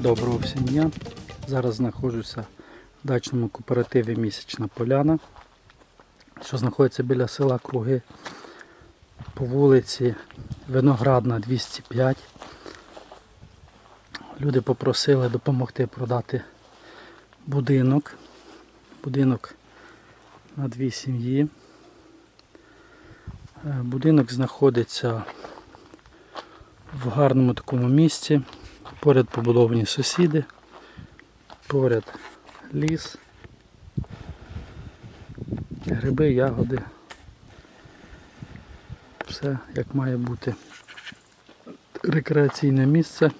Доброго всім дня. Зараз знаходжуся в дачному кооперативі Місячна Поляна, що знаходиться біля села Круги по вулиці Виноградна 205. Люди попросили допомогти продати будинок. Будинок на дві сім'ї. Е, Будинок знаходиться в гарному такому місці. Поряд побудовані сусіди, поряд ліс, гриби, ягоди. Все як має бути. Рекреаційне місце.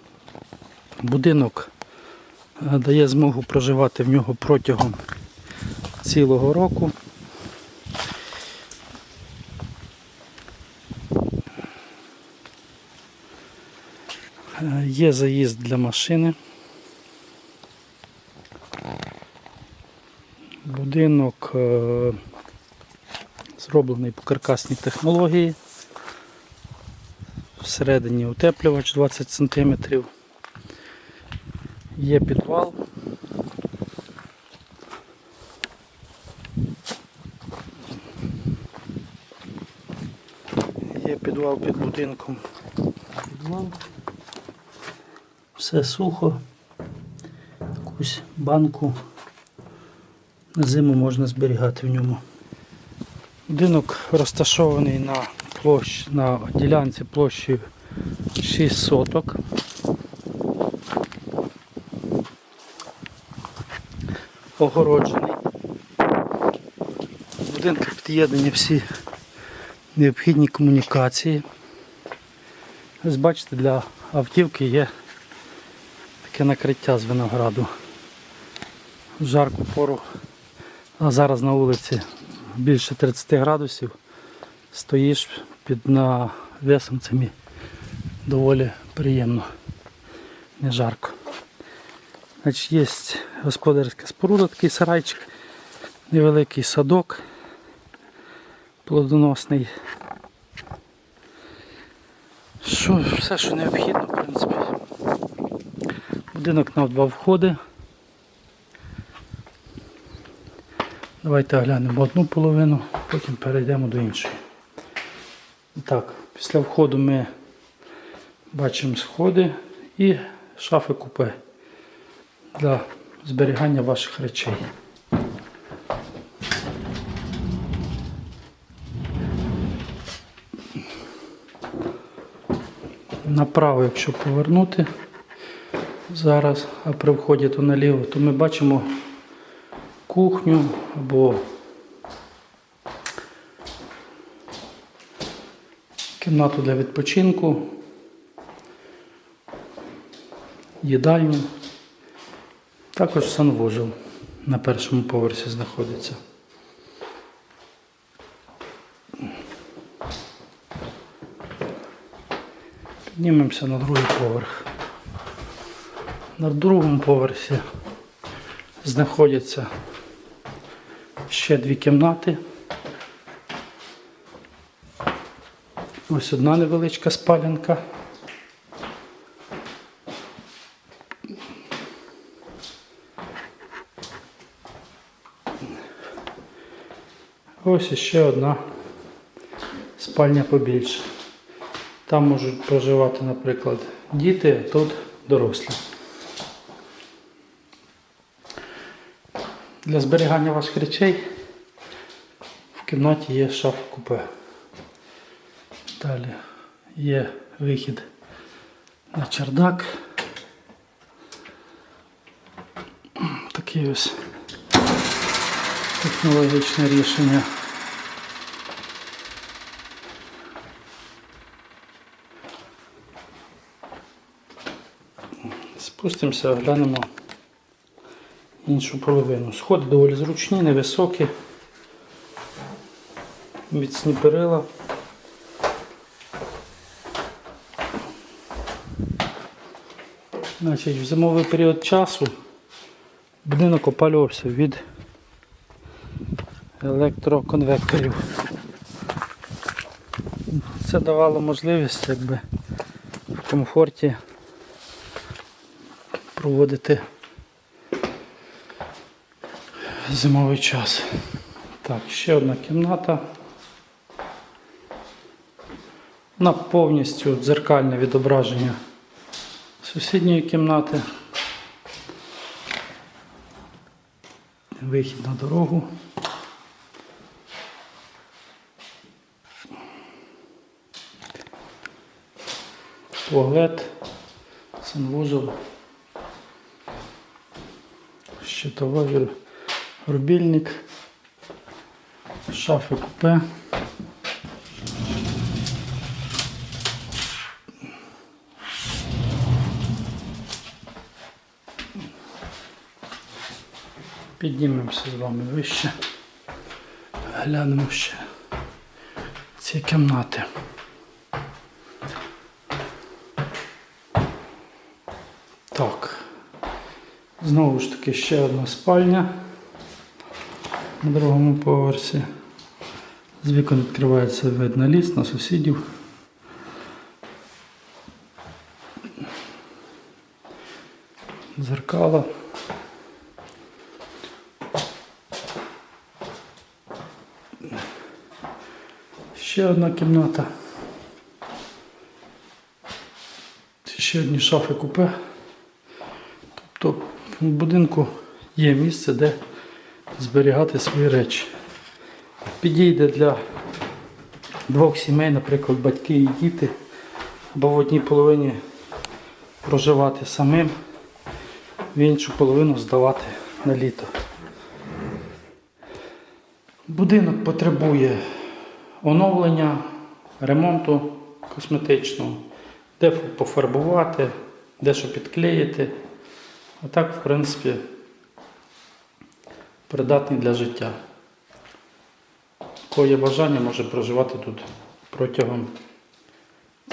Будинок е, дає змогу проживати в нього протягом цілого року. Е, Є заїзд для машини. Будинок е, зроблений по каркасній технології. Всередині утеплювач 20 см. Є підвал. Є підвал під будинком. Підвал. Все сухо. Якусь банку на зиму можна зберігати в ньому. Будинок розташований на площ, на ділянці площею 6 соток. Огороджений. В будинку під'єднані всі необхідні комунікації. Ось бачите, для автівки є таке накриття з винограду. В жарку пору, а зараз на вулиці більше 30 градусів, стоїш під навесом це мі- доволі приємно, не жарко. Значить, є господарська споруда, такий сарайчик, невеликий садок плодоносний. Що, все, що необхідно. Будинок на два входи. Давайте оглянемо одну половину, потім перейдемо до іншої. Так, після входу ми бачимо сходи і шафи купе для зберігання ваших речей. Направо, якщо повернути зараз, при вході то наліво, то ми бачимо кухню або кімнату для відпочинку, їдальню. Також санвужил на першому поверсі знаходиться. Піднімемося на другий поверх. На другому поверсі знаходяться ще дві кімнати. Ось одна невеличка спалянка. Ось іще одна спальня побільше. Там можуть проживати, наприклад, діти, а тут дорослі. Для зберігання ваших речей в кімнаті є шафа купе. Далі є вихід на чердак. Таке ось технологічне рішення. Спустимося, оглянемо іншу половину. Сходи доволі зручні, невисокі, міцні перила. Значить, в зимовий період часу будинок опалювався від електроконвекторів. Це давало можливість якби, в комфорті проводити зимовий час. Так, ще одна кімната. Вона повністю дзеркальне відображення сусідньої кімнати. Вихід на дорогу. Туалет, санвузол, щитовий рубільник, шафи купе. Піднімемося з вами вище. Глянемо ще ці кімнати. Так. Знову ж таки ще одна спальня на другому поверсі. З вікон відкривається вид на ліс, на сусідів. Зеркала. Ще одна кімната. Ще одні шафи купе. Тобто в будинку є місце, де зберігати свої речі. Підійде для двох сімей, наприклад, батьки і діти, або в одній половині проживати самим, в іншу половину здавати на літо. Будинок потребує оновлення, ремонту косметичного, де пофарбувати, де що підклеїти. А так, в принципі, придатний для життя. Кого є бажання, може проживати тут протягом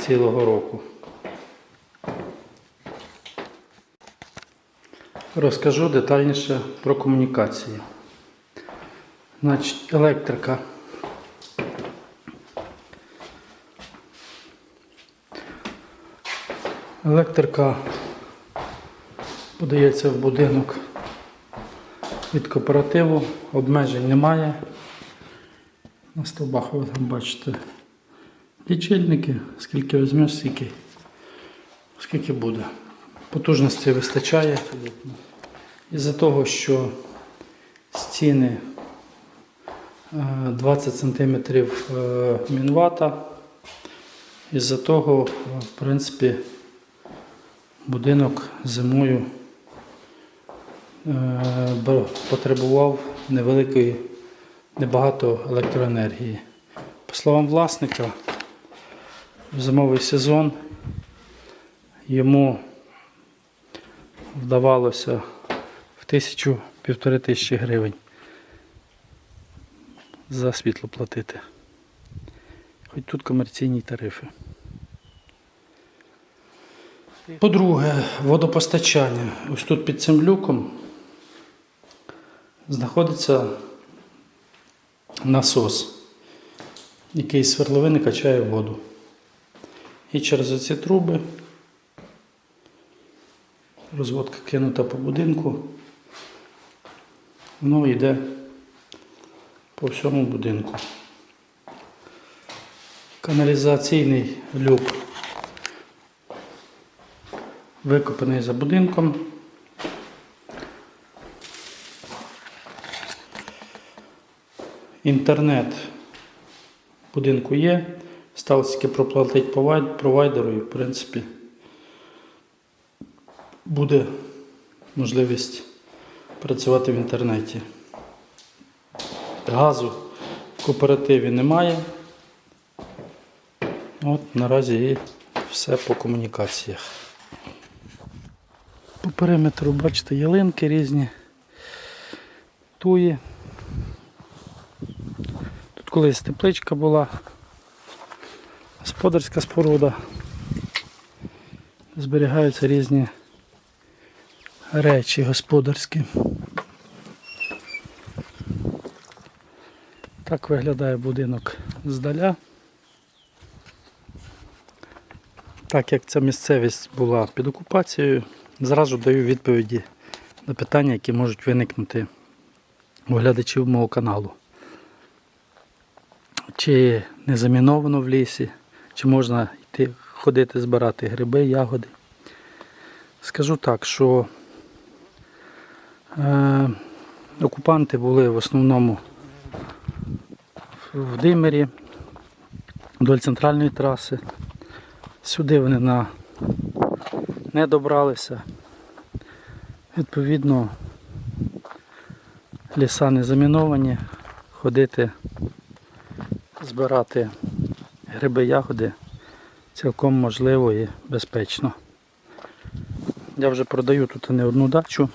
цілого року. Розкажу детальніше про комунікації. Значить, електрика. Електрика подається в будинок від кооперативу, обмежень немає. На стовбах ви там бачите лічильники, скільки візьмеш, скільки, скільки буде. Потужності вистачає. Із-за того, що стіни е, 20 см мінвата, із-за того, е, в принципі, будинок зимою е, потребував невеликої, небагато електроенергії. По словам власника, в зимовий сезон йому вдавалося в тисячу півтори тисячі гривень за світло платити. Хоч тут комерційні тарифи. По-друге, водопостачання. Ось тут під цим люком знаходиться насос, який з свердловини качає воду. І через оці труби розводка кинута по будинку, воно йде по всьому будинку. Каналізаційний люк викопаний за будинком. Інтернет в будинку є. Сталося тільки проплатити провайдеру і, в принципі, буде можливість працювати в інтернеті. Газу в кооперативі немає. От наразі і все по комунікаціях. По периметру, бачите, ялинки різні, туї. Колись тепличка була, господарська споруда. Зберігаються різні речі господарські. Так виглядає будинок здаля. Так як ця місцевість була під окупацією, зразу даю відповіді на питання, які можуть виникнути у глядачів мого каналу. Чи не заміновано в лісі, чи можна йти ходити збирати гриби, ягоди. Скажу так, що е, окупанти були в основному в Димирі, вдоль центральної траси. Сюди вони на... не добралися. Відповідно, ліса не заміновані, ходити, збирати гриби, ягоди цілком можливо і безпечно. Я вже продаю тут не одну дачу.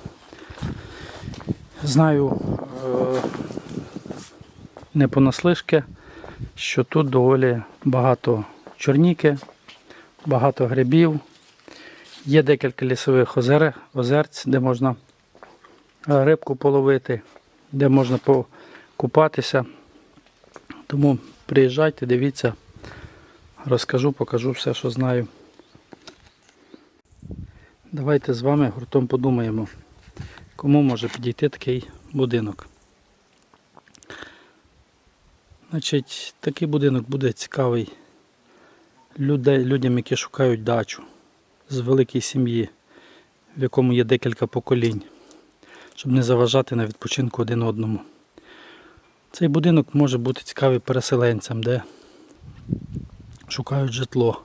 Знаю е, не понаслишки, що тут доволі багато чорніки, багато грибів. Є декілька лісових озер, озерць, де можна рибку половити, де можна покупатися. Тому приїжджайте, дивіться, розкажу, покажу все, що знаю. Давайте з вами гуртом подумаємо, кому може підійти такий будинок. Значить, такий будинок буде цікавий людей, людям, які шукають дачу з великої сім'ї, в якому є декілька поколінь, щоб не заважати на відпочинку один одному. Цей будинок може бути цікавий переселенцям, де шукають житло.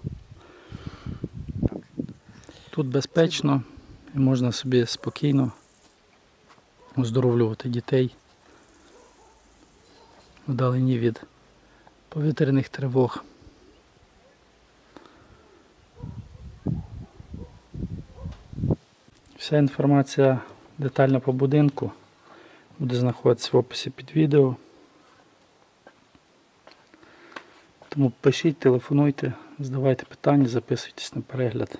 Тут безпечно і можна собі спокійно оздоровлювати дітей вдалині від повітряних тривог. Вся інформація детальна по будинку буде знаходитися в описі під відео. Тому пишіть, телефонуйте, задавайте питання, записуйтесь на перегляд.